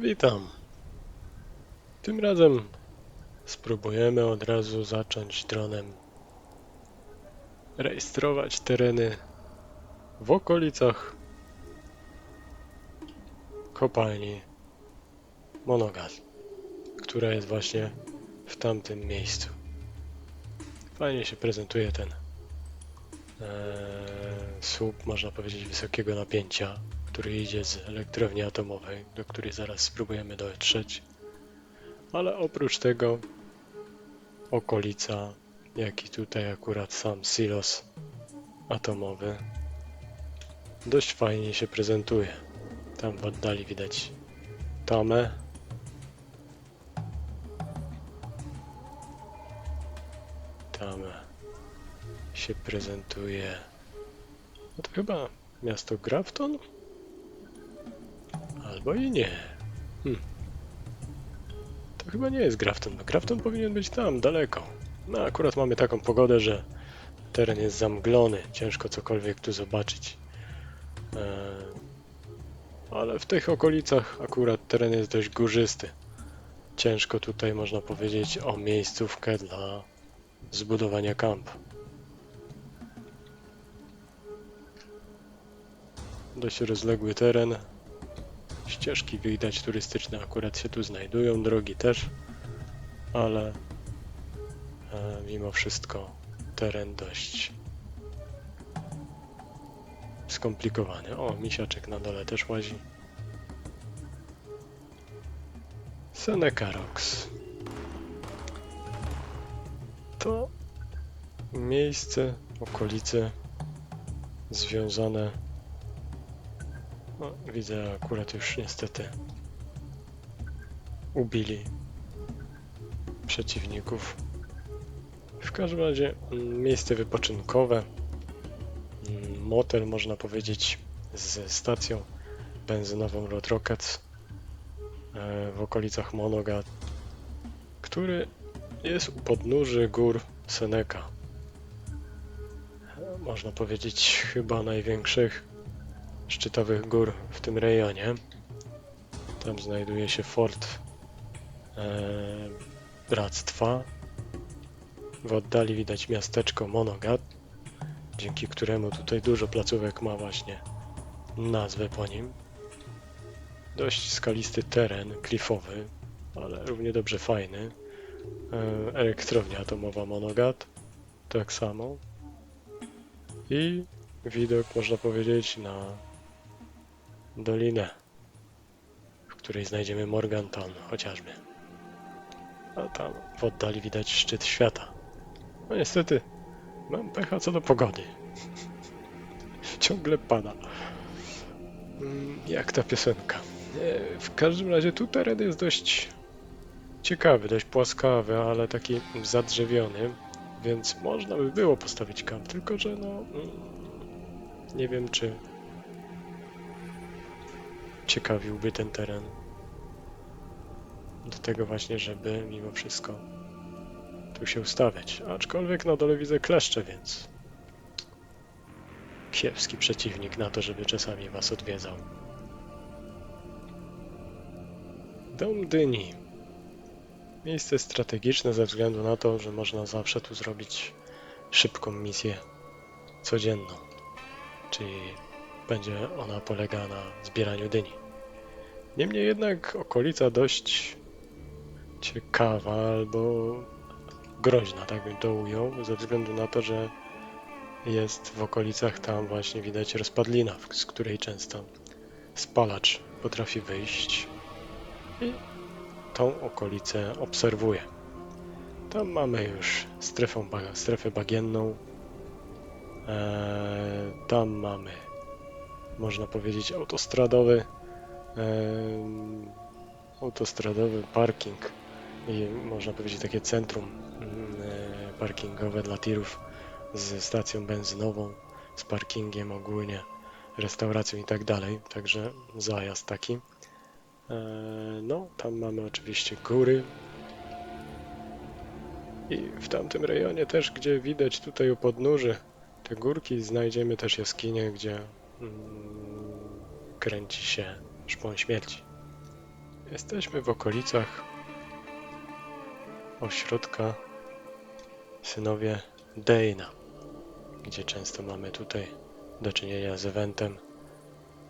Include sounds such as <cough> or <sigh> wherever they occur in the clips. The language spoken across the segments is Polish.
Witam. Tym razem spróbujemy od razu zacząć dronem rejestrować tereny w okolicach kopalni Monogaz, która jest właśnie w tamtym miejscu. Fajnie się prezentuje ten eee, słup, można powiedzieć, wysokiego napięcia, który idzie z elektrowni atomowej, do której zaraz spróbujemy dotrzeć. Ale oprócz tego okolica, jak i tutaj akurat sam silos atomowy dość fajnie się prezentuje. Tam w oddali widać tamę. Tamę się prezentuje. No to chyba miasto Grafton? Albo i nie. Hm. To chyba nie jest Grafton. bo Grafton powinien być tam, daleko. No akurat mamy taką pogodę, że teren jest zamglony. Ciężko cokolwiek tu zobaczyć. Eee, ale w tych okolicach akurat teren jest dość górzysty. Ciężko tutaj można powiedzieć o miejscówkę dla zbudowania kampu. Dość rozległy teren. Ścieżki widać turystyczne akurat się tu znajdują, drogi też, ale e, mimo wszystko teren dość skomplikowany. O, misiaczek na dole też łazi. Seneca Rocks. To miejsce, okolice związane no, widzę akurat już niestety ubili przeciwników. W każdym razie mm, miejsce wypoczynkowe, mm, motel można powiedzieć z stacją benzynową Road Rockets e, w okolicach Monoga, który jest u podnóży gór Seneca. E, Można powiedzieć chyba największych szczytowych gór w tym rejonie. Tam znajduje się fort e, Bractwa. W oddali widać miasteczko Monogat, dzięki któremu tutaj dużo placówek ma właśnie nazwę po nim. Dość skalisty teren, klifowy, ale równie dobrze fajny. E, elektrownia atomowa Monogat, tak samo. I widok, można powiedzieć, na dolinę, w której znajdziemy Morgantown chociażby. A tam w oddali widać szczyt świata. No niestety, mam pecha co do pogody. <laughs> Ciągle pada. Mm, Jak ta piosenka. W każdym razie tu teren jest dość ciekawy, dość płaskawy, ale taki zadrzewiony, więc można by było postawić kamp, tylko że no... mm, Nie wiem, czy ciekawiłby ten teren. Do tego właśnie, żeby mimo wszystko tu się ustawiać. Aczkolwiek na dole widzę kleszcze, więc kiepski przeciwnik na to, żeby czasami was odwiedzał. Dom Dyni. Miejsce strategiczne ze względu na to, że można zawsze tu zrobić szybką misję codzienną. Czyli będzie ona polega na zbieraniu dyni. Niemniej jednak okolica dość ciekawa albo groźna, tak bym to ujął, ze względu na to, że jest w okolicach tam właśnie widać rozpadlina, z której często spalacz potrafi wyjść i tą okolicę obserwuję. Tam mamy już strefę, strefę bagienną, eee, tam mamy można powiedzieć autostradowy autostradowy parking i można powiedzieć takie centrum mm, e, parkingowe dla tirów z stacją benzynową, z parkingiem ogólnie, restauracją i tak dalej, także zajazd taki. E, No, tam mamy oczywiście góry. I w tamtym rejonie też, gdzie widać tutaj u podnóży te górki, znajdziemy też jaskinię, gdzie mm, kręci się szpon śmierci. Jesteśmy w okolicach ośrodka Synowie Dejna, gdzie często mamy tutaj do czynienia z eventem,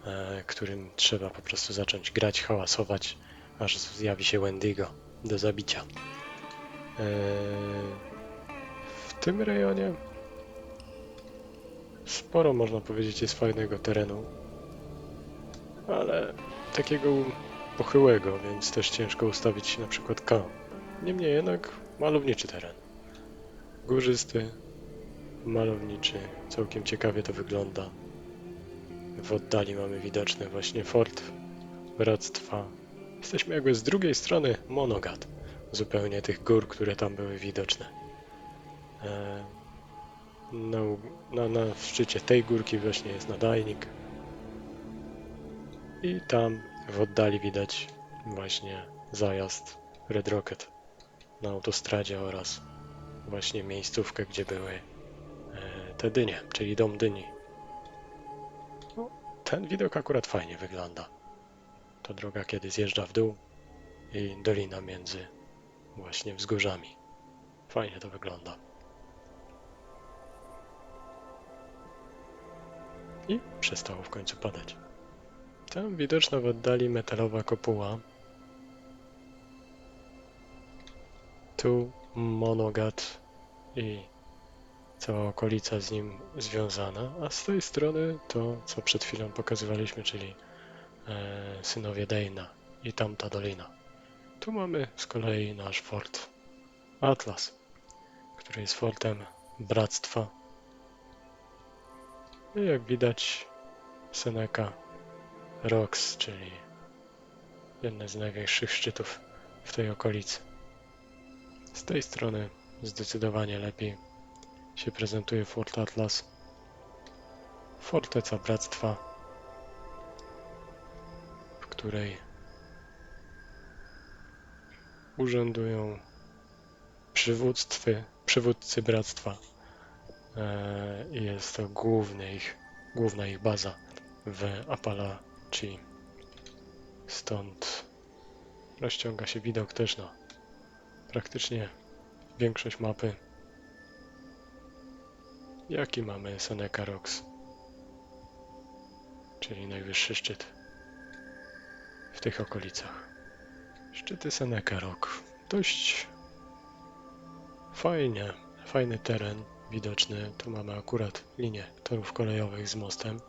e, którym trzeba po prostu zacząć grać, hałasować, aż zjawi się Wendigo do zabicia. E, w tym rejonie sporo można powiedzieć jest fajnego terenu, ale takiego pochyłego, więc też ciężko ustawić na przykład kamp. Niemniej jednak malowniczy teren. Górzysty, malowniczy, całkiem ciekawie to wygląda. W oddali mamy widoczny właśnie fort Bractwa. Jesteśmy jakby z drugiej strony Monogad, zupełnie tych gór, które tam były widoczne. E, na, na, na szczycie tej górki właśnie jest nadajnik. I tam w oddali widać właśnie zajazd Red Rocket na autostradzie oraz właśnie miejscówkę, gdzie były e, te dynie, czyli dom dyni. No, ten widok akurat fajnie wygląda. To droga, kiedy zjeżdża w dół i dolina między właśnie wzgórzami. Fajnie to wygląda. I przestało w końcu padać. Tam widoczna w oddali metalowa kopuła. Tu monogad i cała okolica z nim związana, a z tej strony to, co przed chwilą pokazywaliśmy, czyli e, synowie Dejna i tamta dolina. Tu mamy z kolei nasz fort Atlas, który jest fortem Bractwa. I jak widać Seneca Rocks, czyli jeden z największych szczytów w tej okolicy. Z tej strony zdecydowanie lepiej się prezentuje Fort Atlas. Forteca Bractwa, w której urzędują przywództwy, przywódcy Bractwa. E, jest to główny ich, główna ich baza w Apalachii. Stąd rozciąga się widok też na praktycznie większość mapy. Jaki mamy Seneca Rocks, czyli najwyższy szczyt w tych okolicach. Szczyty Seneca Rock. Dość fajnie, fajny teren widoczny. Tu mamy akurat linię torów kolejowych z mostem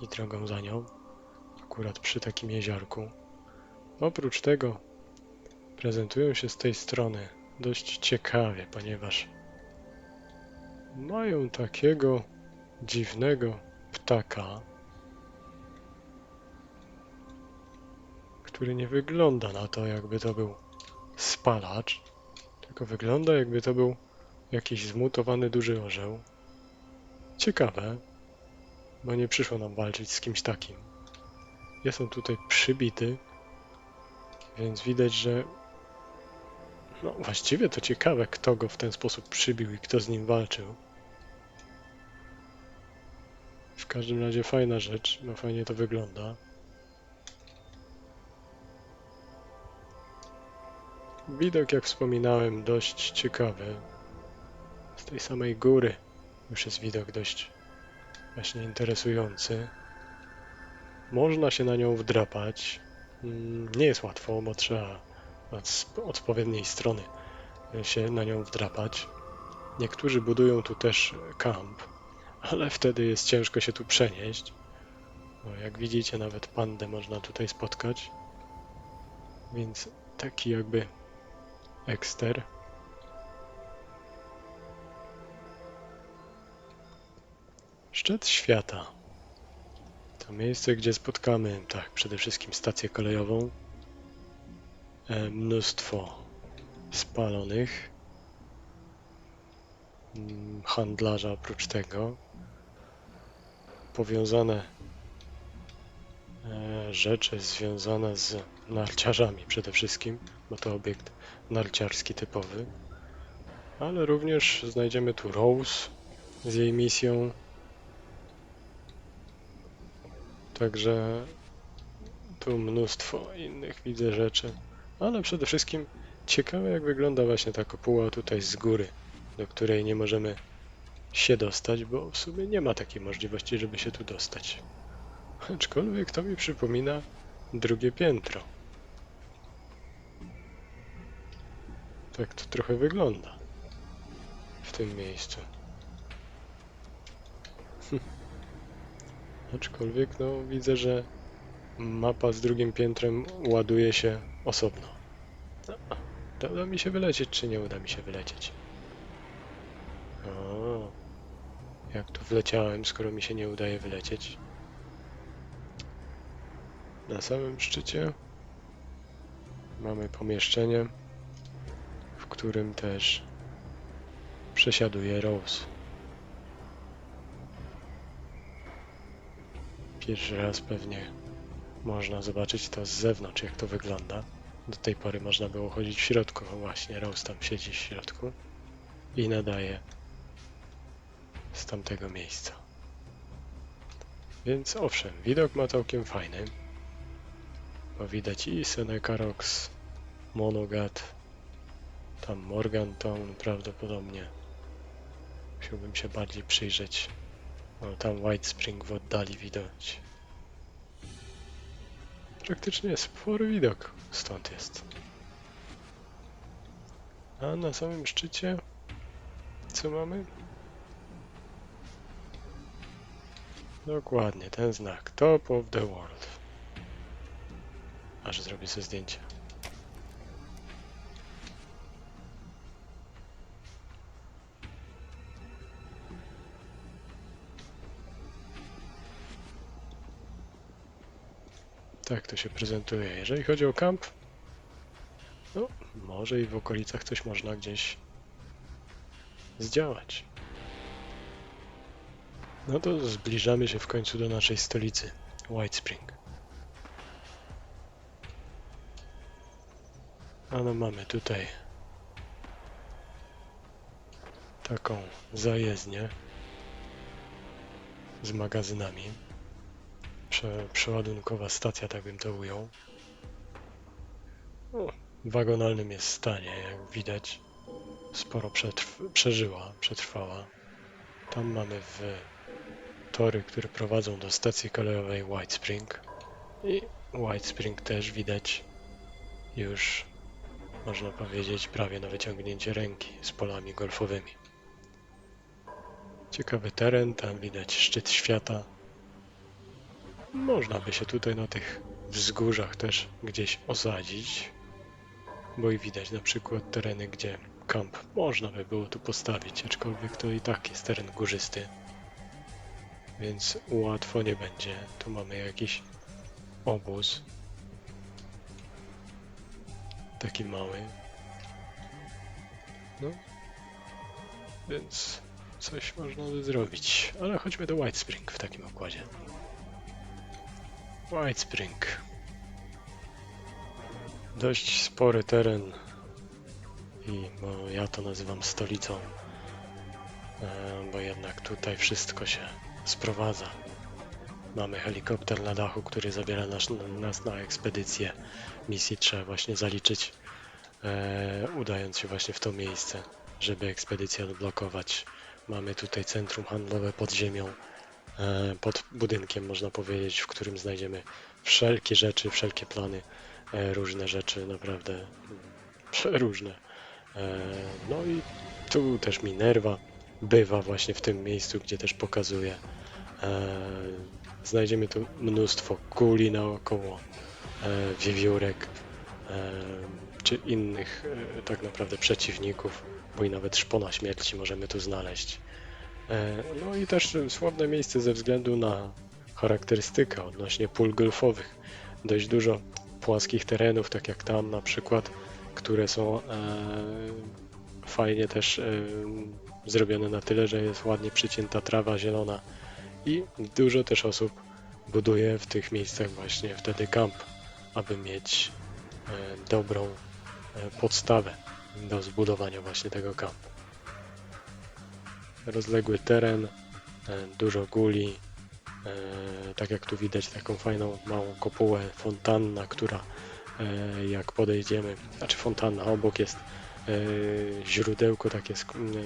i drogą za nią, akurat przy takim jeziorku. Oprócz tego prezentują się z tej strony dość ciekawie, ponieważ mają takiego dziwnego ptaka, który nie wygląda na to, jakby to był spalacz, tylko wygląda, jakby to był jakiś zmutowany duży orzeł. Ciekawe, bo nie przyszło nam walczyć z kimś takim. Jest on tutaj przybity, więc widać, że no właściwie to ciekawe, kto go w ten sposób przybił i kto z nim walczył. W każdym razie fajna rzecz, bo fajnie to wygląda. Widok, jak wspominałem, dość ciekawy. Z tej samej góry już jest widok dość właśnie interesujący. Można się na nią wdrapać. Mm, Nie jest łatwo, bo trzeba od odpowiedniej strony się na nią wdrapać. Niektórzy budują tu też kamp, ale wtedy jest ciężko się tu przenieść. Bo jak widzicie, nawet pandę można tutaj spotkać. Więc taki jakby ekster. Szczyt świata. To miejsce, gdzie spotkamy, tak, przede wszystkim stację kolejową, e, mnóstwo spalonych, mm, handlarza oprócz tego, powiązane e, rzeczy związane z narciarzami przede wszystkim, bo to obiekt narciarski typowy, ale również znajdziemy tu Rose z jej misją, Także tu mnóstwo innych widzę rzeczy, ale przede wszystkim ciekawe jak wygląda właśnie ta kopuła tutaj z góry, do której nie możemy się dostać, bo w sumie nie ma takiej możliwości, żeby się tu dostać. Aczkolwiek to mi przypomina drugie piętro. Tak to trochę wygląda w tym miejscu. Aczkolwiek no widzę, że mapa z drugim piętrem ładuje się osobno. No, to uda mi się wylecieć, czy nie uda mi się wylecieć? O, jak tu wleciałem, skoro mi się nie udaje wylecieć? Na samym szczycie mamy pomieszczenie, w którym też przesiaduje Rose. Pierwszy raz pewnie można zobaczyć to z zewnątrz, jak to wygląda. Do tej pory można było chodzić w środku, właśnie, Rose tam siedzi w środku i nadaje z tamtego miejsca. Więc owszem, widok ma całkiem fajny, bo widać i Seneca Rocks, Monogat, tam Morgantown prawdopodobnie. Musiałbym się bardziej przyjrzeć. O, tam White Spring w oddali widać. Praktycznie spory widok stąd jest. A na samym szczycie co mamy? Dokładnie, ten znak. Top of the world. Aż zrobię sobie zdjęcie. Tak to się prezentuje. Jeżeli chodzi o kamp, no może i w okolicach coś można gdzieś zdziałać. No to zbliżamy się w końcu do naszej stolicy, White Spring. A no mamy tutaj taką zajezdnię z magazynami. Prze, przeładunkowa stacja, tak bym to ujął. O, w wagonalnym jest stanie, jak widać. Sporo przetrw przeżyła, przetrwała. Tam mamy w tory, które prowadzą do stacji kolejowej White Spring. I White Spring też widać już, można powiedzieć, prawie na wyciągnięcie ręki z polami golfowymi. Ciekawy teren, tam widać szczyt świata. Można by się tutaj na tych wzgórzach też gdzieś osadzić, bo i widać na przykład tereny, gdzie kamp można by było tu postawić, aczkolwiek to i tak jest teren górzysty, więc łatwo nie będzie. Tu mamy jakiś obóz, taki mały, no, więc coś można by zrobić, ale chodźmy do White Spring w takim układzie. White Spring. Dość spory teren i bo ja to nazywam stolicą, e, bo jednak tutaj wszystko się sprowadza. Mamy helikopter na dachu, który zabiera nas, nas na ekspedycję. Misji trzeba właśnie zaliczyć, e, udając się właśnie w to miejsce, żeby ekspedycję odblokować. Mamy tutaj centrum handlowe pod ziemią, pod budynkiem można powiedzieć, w którym znajdziemy wszelkie rzeczy, wszelkie plany, e, różne rzeczy, naprawdę mm, przeróżne. E, No i tu też Minerva bywa właśnie w tym miejscu, gdzie też pokazuje. E, Znajdziemy tu mnóstwo kuli naokoło, e, wiewiórek, e, czy innych e, tak naprawdę przeciwników, bo i nawet szpona śmierci możemy tu znaleźć. E, No i też sławne miejsce ze względu na charakterystykę odnośnie pól golfowych. Dość dużo płaskich terenów, tak jak tam na przykład, które są e, fajnie też e, zrobione na tyle, że jest ładnie przycięta trawa zielona i dużo też osób buduje w tych miejscach właśnie wtedy kamp, aby mieć dobrą podstawę do zbudowania właśnie tego kampu. Rozległy teren, e, dużo guli, E, tak jak tu widać taką fajną małą kopułę, fontanna, która e, jak podejdziemy, znaczy fontanna, obok jest źródełko, takie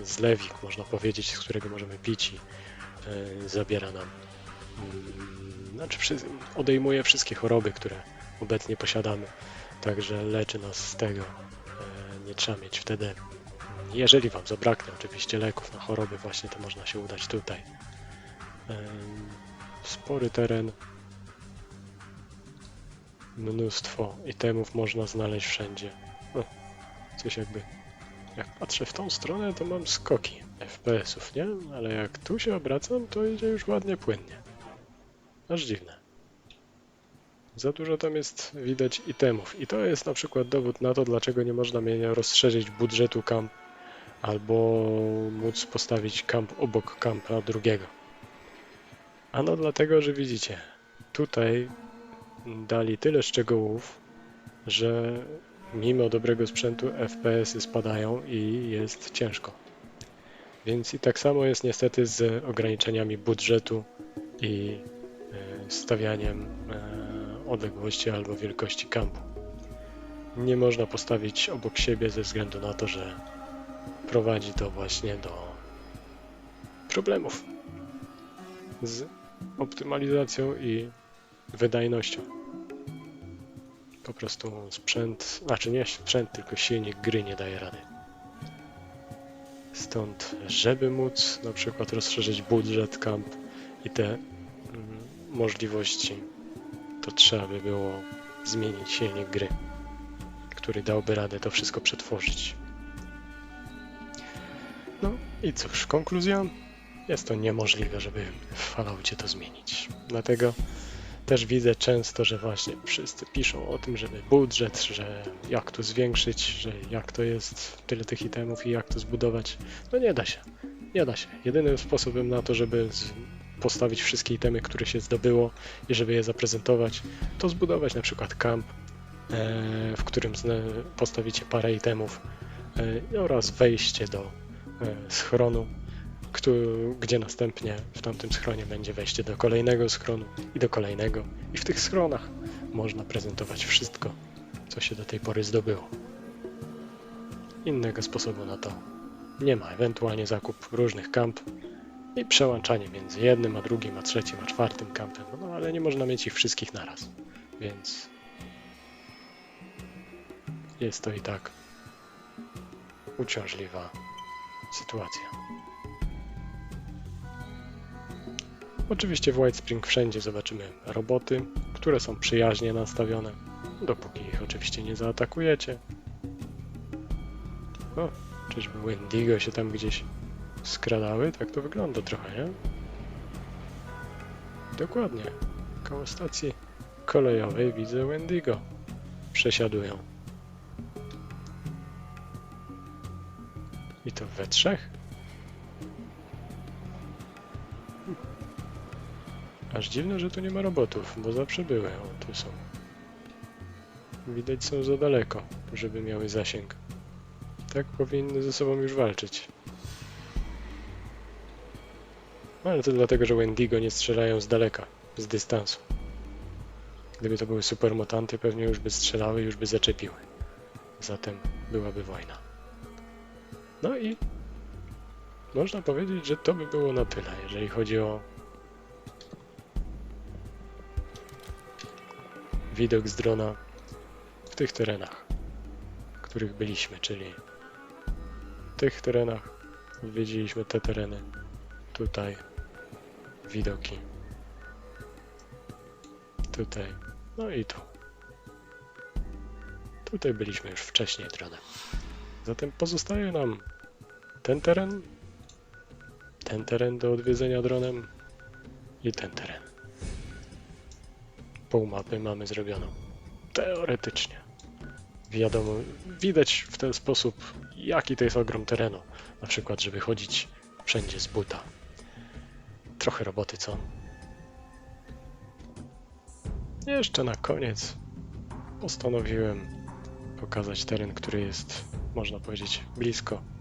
zlewik, można powiedzieć, z którego możemy pić i zabiera nam, mm, znaczy odejmuje wszystkie choroby, które obecnie posiadamy, także leczy nas z tego. Nie trzeba mieć wtedy, jeżeli Wam zabraknie oczywiście leków na choroby, właśnie to można się udać tutaj. Spory teren, mnóstwo itemów można znaleźć wszędzie. No, coś jakby. Jak patrzę w tą stronę, to mam skoki FPS-ów, nie? Ale jak tu się obracam, to idzie już ładnie płynnie. Aż dziwne. Za dużo tam jest widać itemów. I to jest na przykład dowód na to, dlaczego nie można mienia rozszerzyć budżetu kamp albo móc postawić kamp obok kampa drugiego. Ano dlatego, że widzicie, tutaj dali tyle szczegółów, że mimo dobrego sprzętu FPS-y spadają i jest ciężko. Więc i tak samo jest niestety z ograniczeniami budżetu i e, stawianiem e, odległości albo wielkości kampu. Nie można postawić obok siebie ze względu na to, że prowadzi to właśnie do problemów z optymalizacją i wydajnością. Po prostu sprzęt, znaczy nie sprzęt, tylko silnik gry nie daje rady. Stąd, żeby móc na przykład rozszerzyć budżet kamp i te mm, możliwości, to trzeba by było zmienić silnik gry, który dałby radę to wszystko przetworzyć. I cóż, konkluzja? Jest to niemożliwe, żeby w Falloutie to zmienić. Dlatego też widzę często, że właśnie wszyscy piszą o tym, żeby budżet, że jak to zwiększyć, że jak to jest, tyle tych itemów i jak to zbudować. No nie da się. Nie da się. Jedynym sposobem na to, żeby postawić wszystkie itemy, które się zdobyło i żeby je zaprezentować, to zbudować na przykład kamp, e, w którym postawicie parę itemów e, oraz wejście do schronu, któ- gdzie następnie w tamtym schronie będzie wejście do kolejnego schronu i do kolejnego. I w tych schronach można prezentować wszystko, co się do tej pory zdobyło. Innego sposobu na to nie ma. Ewentualnie zakup różnych kamp i przełączanie między jednym, a drugim, a trzecim, a czwartym kampem. No ale nie można mieć ich wszystkich naraz. Więc jest to i tak uciążliwa sytuacja. Oczywiście w White Spring wszędzie zobaczymy roboty, które są przyjaźnie nastawione, dopóki ich oczywiście nie zaatakujecie. O, czyżby Wendigo się tam gdzieś skradały? Tak to wygląda trochę, nie? Dokładnie. Koło stacji kolejowej widzę Wendigo. Przesiadują. We trzech? Aż dziwne, że tu nie ma robotów, bo zawsze były. O, tu są. Widać są za daleko, żeby miały zasięg. Tak powinny ze sobą już walczyć. No, Ale to dlatego, że Wendigo nie strzelają z daleka, z dystansu. Gdyby to były supermutanty, pewnie już by strzelały, już by zaczepiły. Zatem byłaby wojna. No i można powiedzieć, że to by było na tyle, jeżeli chodzi o widok z drona w tych terenach, w których byliśmy, czyli w tych terenach odwiedziliśmy te tereny, tutaj widoki, tutaj, no i tu. Tutaj byliśmy już wcześniej dronem. Zatem pozostaje nam ten teren, ten teren do odwiedzenia dronem i ten teren. Pół mapy mamy zrobioną. Teoretycznie. Wiadomo, widać w ten sposób, jaki to jest ogrom terenu. Na przykład, żeby chodzić wszędzie z buta. Trochę roboty, co? Jeszcze na koniec postanowiłem pokazać teren, który jest, można powiedzieć, blisko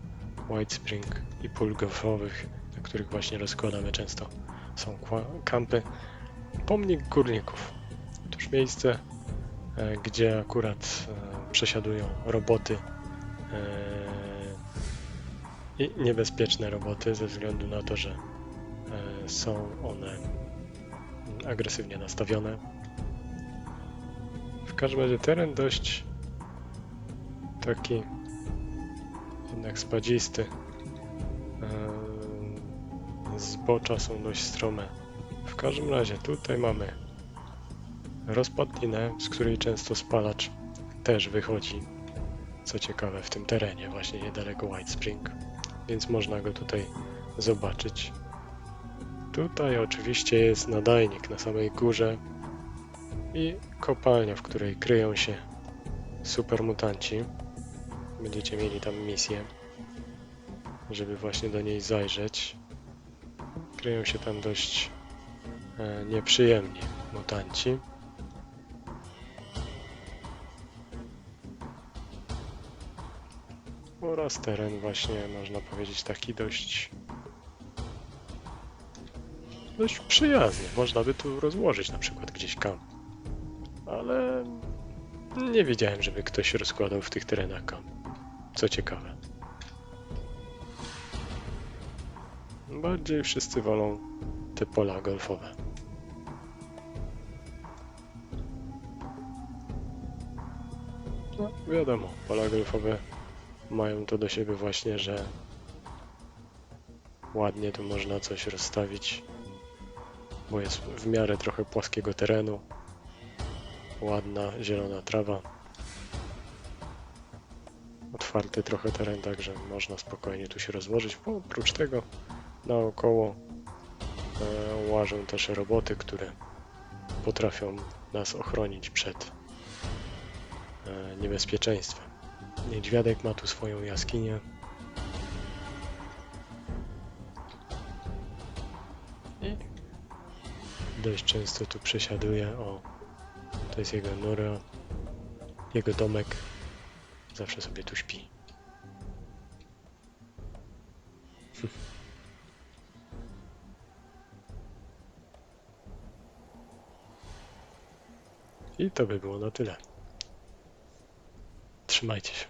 White Spring i pól golfowych, na których właśnie rozkładamy często są kampy. Pomnik górników. Otóż miejsce, e, gdzie akurat e, przesiadują roboty e, i niebezpieczne roboty ze względu na to, że są one agresywnie nastawione. W każdym razie teren dość taki jednak spadzisty. Eee, Zbocza są dość strome. W każdym razie tutaj mamy rozpadlinę, z której często spalacz też wychodzi. Co ciekawe w tym terenie, właśnie niedaleko White Spring, więc można go tutaj zobaczyć. Tutaj oczywiście jest nadajnik na samej górze i kopalnia, w której kryją się supermutanci. Będziecie mieli tam misję, żeby właśnie do niej zajrzeć. Kryją się tam dość e, nieprzyjemni mutanci. Oraz teren właśnie, można powiedzieć, taki dość dość przyjazny. Można by tu rozłożyć na przykład gdzieś kamp. Ale nie wiedziałem, żeby ktoś rozkładał w tych terenach kamp. Co ciekawe. Bardziej wszyscy wolą te pola golfowe. No, wiadomo, pola golfowe mają to do siebie właśnie, że ładnie tu można coś rozstawić, bo jest w miarę trochę płaskiego terenu, ładna zielona trawa, otwarty trochę teren, także można spokojnie tu się rozłożyć. Bo oprócz tego naokoło e, łażą też roboty, które potrafią nas ochronić przed e, niebezpieczeństwem. Niedźwiadek ma tu swoją jaskinię. Dość często tu przesiaduje. O, to jest jego nora, jego domek. Zawsze sobie tu śpi. I to by było na tyle. Trzymajcie się.